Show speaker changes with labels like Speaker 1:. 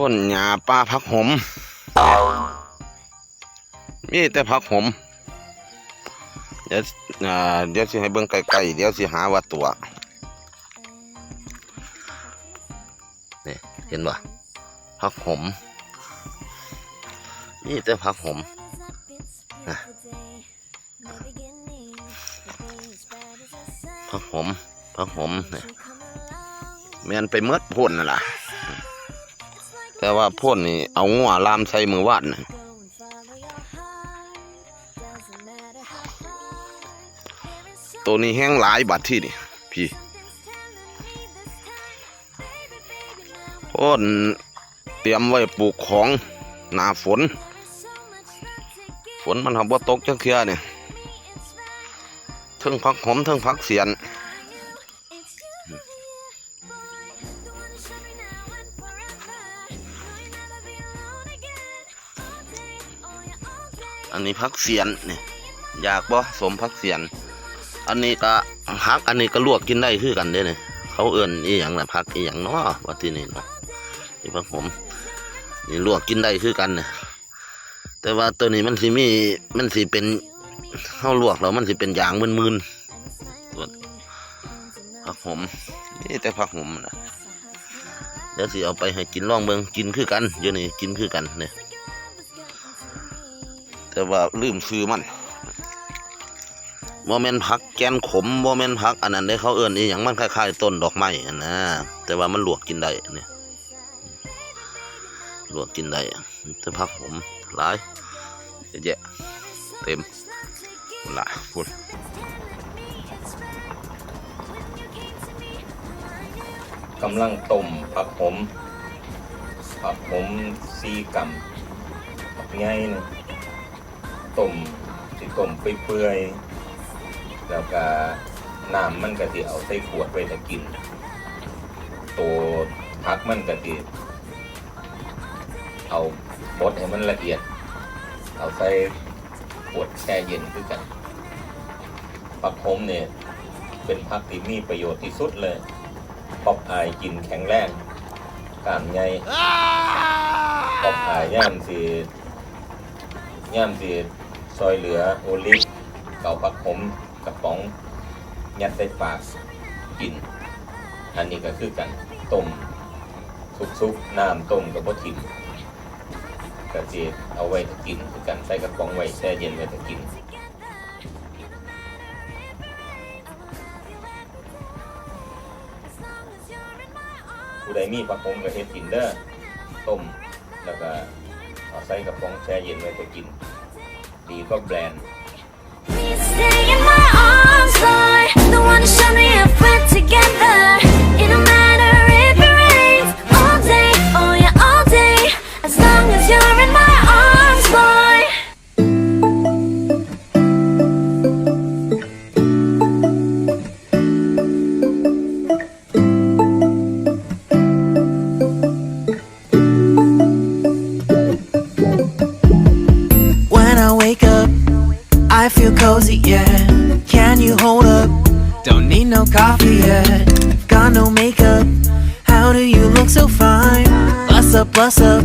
Speaker 1: พ่นหญ้าป่าผักหอมมีแต่ผักหอมเดี๋ยวเดี๋ยวสิให้เบิ่งไกลๆเดี๋ยวสิหาว่าตัวนี่เห็นบ่ผักหอมมีแต่ผักหอมผักหอมผักหอมเนี่ยแม่นไปเมดพ่นนั่นล่ะ แต่ว่าพ่นนี่เอางัวลามใส่มือวาดน่ะตัวนี้แห้งหลายบัดที่นี่พี่พ่นเตรียมไว้ปลูกของหนาฝน ฝนมันทำบ่าตกจังเคียเนี่ยทั้งพักหอมทั้งพักเสียน อันนี้พักเสียนเนี่ยอยากบ่สมพักเสียน อันนี้ก็พักอันนี้ก็ลวกกินได้คือกันเด้เนี่ยเขาเอื่นอีหยังนะพักอีหยังเนาะว่าที่นี่เนาะนี่พักผมนี่ลวกกินได้คือกันเนี่ยแต่ว่าตัวนี้มันสิมีมันสิเป็นเข้าลวกแล้วมันสิเป็นอย่างมึนๆส่วนผักผมนี่แต่ผักผมนะเดี๋ยวสิเอาไปให้กินล่องเบิ่งกินคือกันเดี๋ยวนี้กินคือกันเนี่ย แต่ว่าลืมซื้อมันโมเมนผักแกนขมโมเมนผัก อันนั้นได้เขาเอื่นอีอย่างมันคล้ายๆต้นดอกไม้นะแต่ว่ามันลวกกินได้เนี่ยลวกกินได้แต่ผักผมหลายเยอะแยะเต็มพุ่นละพุ่นกำลังต้มผักผมผักผมซีกำผักใหญ่นะ ต้มสิต้มเปื่อยๆแล้วก็น้ำมันก็สิเอาใส่ขวดไว้ถ้ากิน ตัวพักมันก็สิเอาบดให้มันละเอียด เอาใส่ขวดแช่เย็นคือกันผักโขมเนี่ยเป็นผักที่มีประโยชน์ที่สุดเลยปอบอายกินแข็งแรงกล้ามใหญ่ปอบอายย่ามสิย่ามสี ซอยเหลือโอลิฟเก่าผักผมกระป๋องยัดใส่ปากกิน อันนี้ก็คือกันต้มซุกๆน้ำต้มกับบ่ถิ่มกระเจี๊ยเอาไว้ถ้ากินคือกันใส่กระป๋องไว้แช่เย็นไว้ถ้ากินผู้ใดมีผักผมก็เฮ็ดกินเด้อต้มแล้วก็เอาใส่กระป๋องแช่เย็นไว้ถ้ากิน ดีก็แบรนด์
Speaker 2: what's up?